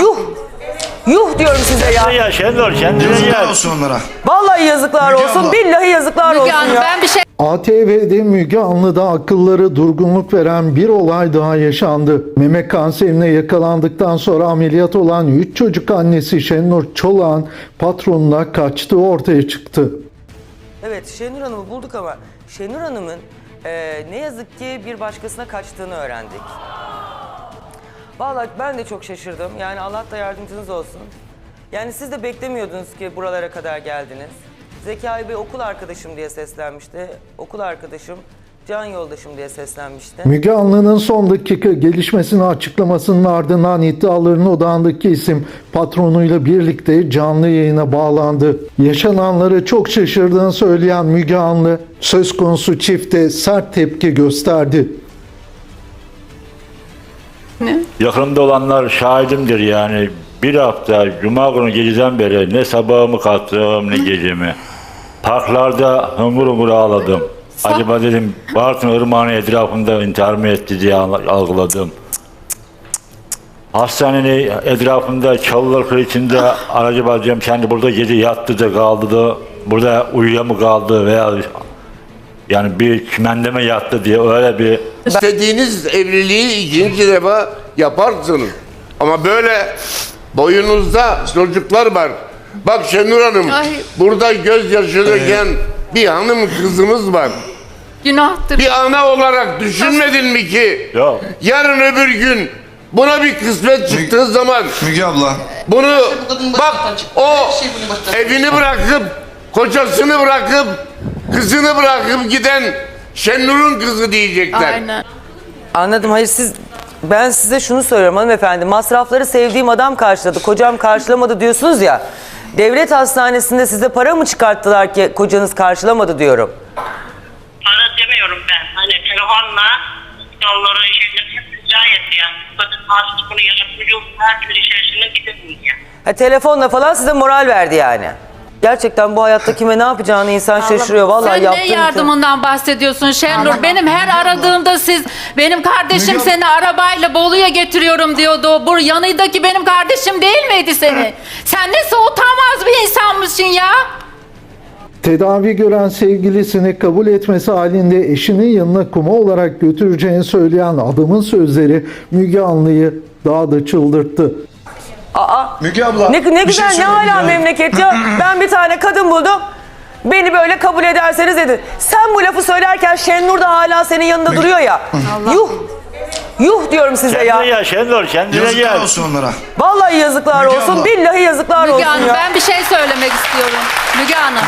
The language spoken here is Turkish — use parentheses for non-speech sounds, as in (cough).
Yuh. Yuh diyorum size ya. Ya Şenol kendine Yazıklar gel. olsun onlara. Vallahi yazıklar Müge olsun. abla. Billahi yazıklar Müge olsun Hanım ya. ben bir şey ATV'de Müge Anlı'da akılları durgunluk veren bir olay daha yaşandı. Meme kanserine yakalandıktan sonra ameliyat olan 3 çocuk annesi Şenur Çolak'ın patronuna kaçtığı ortaya çıktı. Evet Şenur Hanım'ı bulduk ama Şenur Hanım'ın eee, ne yazık ki bir başkasına kaçtığını öğrendik. Vallahi ben de çok şaşırdım. Yani Allah da yardımcınız olsun. Yani siz de beklemiyordunuz ki buralara kadar geldiniz. Zekai Bey okul arkadaşım diye seslenmişti. Okul arkadaşım, can yoldaşım diye seslenmişti. Müge Anlı'nın son dakika gelişmesini açıklamasının ardından iddiaların odağındaki isim patronuyla birlikte canlı yayına bağlandı. Yaşananları çok şaşırdığını söyleyen Müge Anlı söz konusu çifte sert tepki gösterdi. Yakınımda olanlar şahidimdir yani. Bir hafta Cuma günü geceden beri ne sabahımı kalktım ne gecemi. Parklarda hıngır hıngır ağladım. Acaba dedim Bartın Irmağı'nın etrafında intihar mı etti diye al- algıladım. Hastanenin etrafında çalılar kır içinde aracı bacım kendi burada gece yattı da kaldı da burada uyuya mı kaldı veya yani bir kümende mi yattı diye öyle bir İstediğiniz evliliği ikinci defa yaparsınız. Ama böyle boyunuzda çocuklar var. Bak Şenur Hanım, Ay. burada gözyaşı döken bir hanım kızımız var. günahtır. Bir ana olarak düşünmedin mi ki? yok. Yarın öbür gün buna bir kısmet çıktığı zaman Müge abla. bunu bak o evini bırakıp kocasını bırakıp kızını bırakıp giden Şenur'un kızı diyecekler. Aynen. Anladım. Hayır siz ben size şunu söylüyorum hanımefendi. Masrafları sevdiğim adam karşıladı. Kocam karşılamadı diyorsunuz ya. Devlet hastanesinde size para mı çıkarttılar ki kocanız karşılamadı diyorum. para demiyorum ben. Hani telefonla yolları şeyleri rica etti yani. Kadın hasta bunu yardımcı olsun her türlü içerisine gidelim diye. Ha, telefonla falan size moral verdi yani. Gerçekten bu hayatta kime ne yapacağını insan şaşırıyor. Vallahi Sen ne yaptığın için- yardımından bahsediyorsun Şenur? Benim her aradığımda siz benim kardeşim Müge- seni arabayla Bolu'ya getiriyorum diyordu. Bu yanındaki benim kardeşim değil miydi seni? Sen ne utanmaz bir insanmışsın ya. Tedavi gören sevgilisini kabul etmesi halinde eşinin yanına kuma olarak götüreceğini söyleyen adamın sözleri Müge Anlı'yı daha da çıldırttı. Aa, Müge abla. ne, ne bir güzel şey ne hala ya. memleket ya. (clears throat) Ben bir tane kadın buldum. Beni böyle kabul ederseniz edin. Sen bu lafı söylerken Şennur da hala senin yanında duruyor ya. (clears throat) Yuh. Yuh diyorum size Kendine ya. gel Şenol kendine Yazıklar gel. olsun onlara. Vallahi yazıklar Müge olsun. abla. Billahi yazıklar Müge olsun Hanım ya. ben bir şey söylemek istiyorum. Müge Hanım